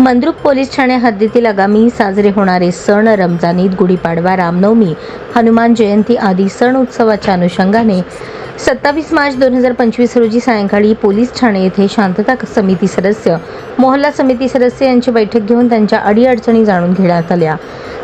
Mandrup police Thane हद्दीतील आगामी साजरे होणारे सण रमजान ईद गुढीपाडवा रामनवमी हनुमान जयंती आदी सण उत्सवाच्या अनुषंगाने सत्तावीस मार्च दोन हजार पंचवीस रोजी सायंकाळी पोलीस ठाणे येथे शांतता समिती सदस्य मोहल्ला समिती सदस्य यांची बैठक घेऊन त्यांच्या अडीअडचणी जाणून घेण्यात आल्या.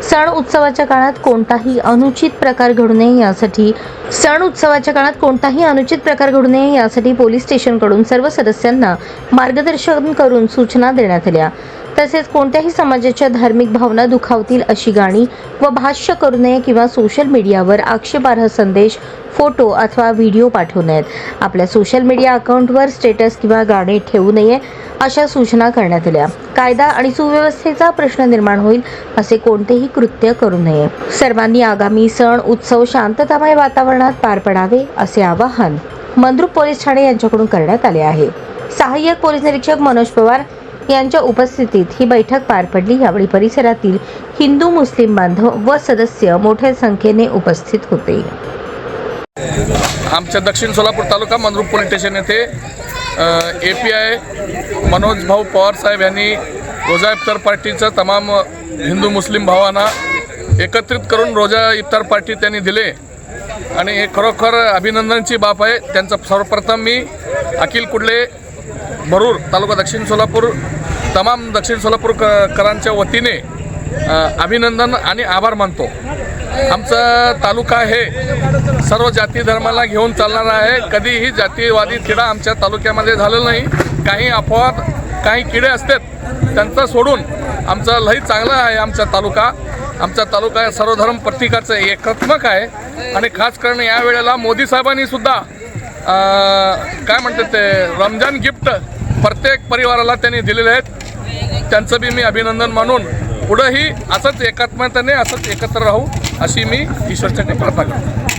सण उत्सवाच्या काळात कोणताही अनुचित प्रकार घडू नये यासाठी सण उत्सवाच्या काळात कोणताही अनुचित प्रकार घडू नये यासाठी पोलीस स्टेशनकडून सर्व सदस्यांना मार्गदर्शन करून सूचना देण्यात आल्या. तसेच कोणत्याही समाजाच्या धार्मिक भावना दुखावतील अशी गाणी व भाष्य करू नये किंवा सोशल मीडियावर आक्षेपार्ह संदेश फोटो अथवा व्हिडिओ पाठवू नयेत. आपल्या सोशल मीडिया अकाउंटवर स्टेटस किंवा गाणे ठेवू नये अशा सूचना करण्यात आल्या. कायदा आणि सुव्यवस्थेचा प्रश्न निर्माण होईल असे कोणतेही कृत्य करू नये. सर्वांनी आगामी सण उत्सव शांततामय वातावरणात पार पडावे असे आवाहन मंद्रुप पोलीस ठाणे यांच्याकडून करण्यात आले आहे. सहाय्यक पोलीस निरीक्षक मनोज पवार यांच्या उपस्थितीत ही बैठक पार पडली. यावेळी परिसरातील हिंदू मुस्लिम बांधव व सदस्य मोठ्या संख्येने उपस्थित होते. आमच्या दक्षिण सोलापूर तालुका मनरूप पोलीस स्टेशन येथे ए पी आय मनोज भाऊ पवार साहेब यांनी रोजा इफ्तार पार्टीचं तमाम हिंदू मुस्लिम भावांना एकत्रित करून रोजा इफ्तार पार्टी त्यांनी दिले. आणि हे खरोखर अभिनंदनची बाब आहे. त्यांचं सर्वप्रथम मी अखिल कुडले भरूर तालुका दक्षिण सोलापूर तमाम दक्षिण सोलापूर क करांच्या वतीने अभिनंदन आणि आभार मानतो. आमचा तालुका हे सर्व जाती धर्माला घेऊन चालणारा आहे. कधीही जातीवादी किडा आमच्या तालुक्यामध्ये झालेला नाही. काही अपवाद काही किडे असतात त्यांचा सोडून आमचा लई चांगला आहे आमचा तालुका. आमचा तालुका सर्वधर्म प्रत्येकाचं एकात्मक आहे. आणि खास करून या वेळेला मोदी साहेबांनी सुद्धा काय म्हणतात ते रमजान गिफ्ट प्रत्येक परिवाराला त्यांनी दिलेले आहेत. त्यांचं बी मी अभिनंदन मानून पुढंही असंच एकात्मतेने असंच एकत्र राहू अशी मी ईश्वरच्या प्रार्थना करतो.